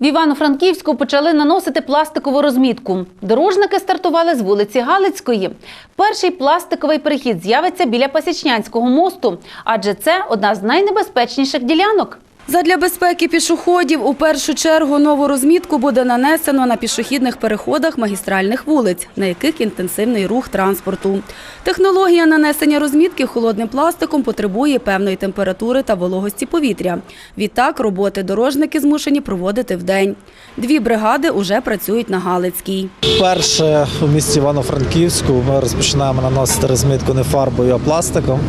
В Івано-Франківську почали наносити пластикову розмітку. Дорожники стартували з вулиці Галицької. Перший пластиковий перехід з'явиться біля Пасічнянського мосту, адже це одна з найнебезпечніших ділянок. Задля безпеки пішоходів у першу чергу нову розмітку буде нанесено на пішохідних переходах магістральних вулиць, на яких інтенсивний рух транспорту. Технологія нанесення розмітки холодним пластиком потребує певної температури та вологості повітря. Відтак роботи дорожники змушені проводити вдень. Дві бригади уже працюють на Галицькій. Вперше у місті Івано-Франківську ми розпочинаємо наносити розмітку не фарбою, а пластиком.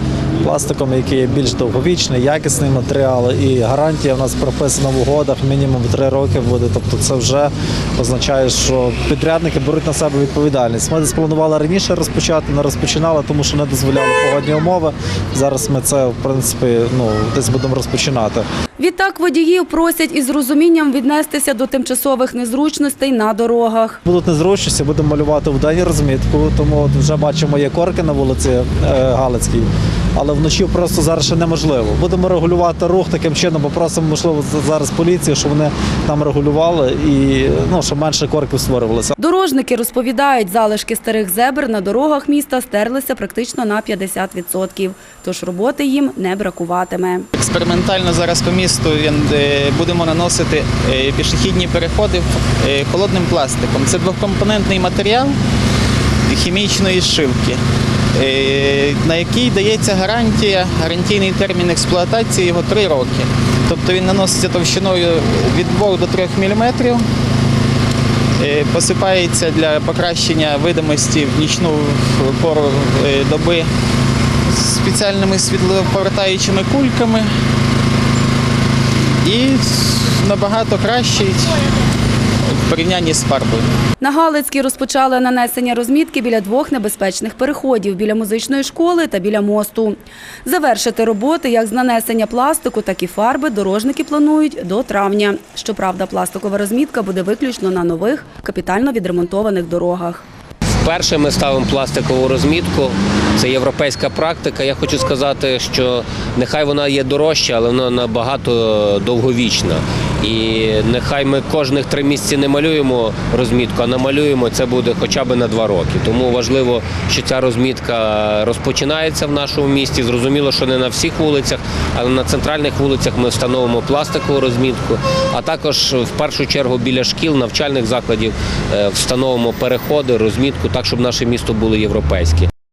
Пластиком, який є більш довговічний, якісний матеріал, і гарантія в нас прописана в угодах мінімум 3 роки буде. Тобто, це вже означає, що підрядники беруть на себе відповідальність. Ми десь планували раніше розпочати, не розпочинали, тому що не дозволяли погодні умови. Зараз ми це в принципі ну десь будемо розпочинати. Відтак водіїв просять із розумінням віднестися до тимчасових незручностей на дорогах. Будуть незручності, будемо малювати в день розмітку, тому от вже бачимо, є корки на вулиці е, Галицькій, але вночі просто зараз ще неможливо. Будемо регулювати рух таким чином, бо просимо, можливо, зараз поліцію, щоб вони нам регулювали і ну, щоб менше корків створювалося. Дорожники розповідають, залишки старих зебр на дорогах міста стерлися практично на 50%, тож роботи їм не бракуватиме. Експериментально зараз по місту е, будемо наносити е, пішохідні переходи е, холодним пластиком. Це двокомпонентний матеріал хімічної шивки, на який дається гарантія, гарантійний термін експлуатації його 3 роки. Тобто він наноситься товщиною від 2 до 3 мм, посипається для покращення видимості в нічну пору е, доби спеціальними світлоповертаючими кульками і набагато кращий в порівнянні з фарбою. На Галицькій розпочали нанесення розмітки біля двох небезпечних переходів – біля музичної школи та біля мосту. Завершити роботи як з нанесення пластику, так і фарби дорожники планують до травня. Щоправда, пластикова розмітка буде виключно на нових, капітально відремонтованих дорогах. Вперше ми ставимо пластикову розмітку. Це європейська практика. Я хочу сказати, що нехай вона є дорожча, але вона набагато довговічна. І нехай ми кожних три місяці не малюємо розмітку, а намалюємо це буде хоча б на два роки. Тому важливо, що ця розмітка розпочинається в нашому місті. Зрозуміло, що не на всіх вулицях, але на центральних вулицях ми встановимо пластикову розмітку. А також в першу чергу біля шкіл, навчальних закладів е, встановимо переходи, розмітку, так щоб наше місто було європейське.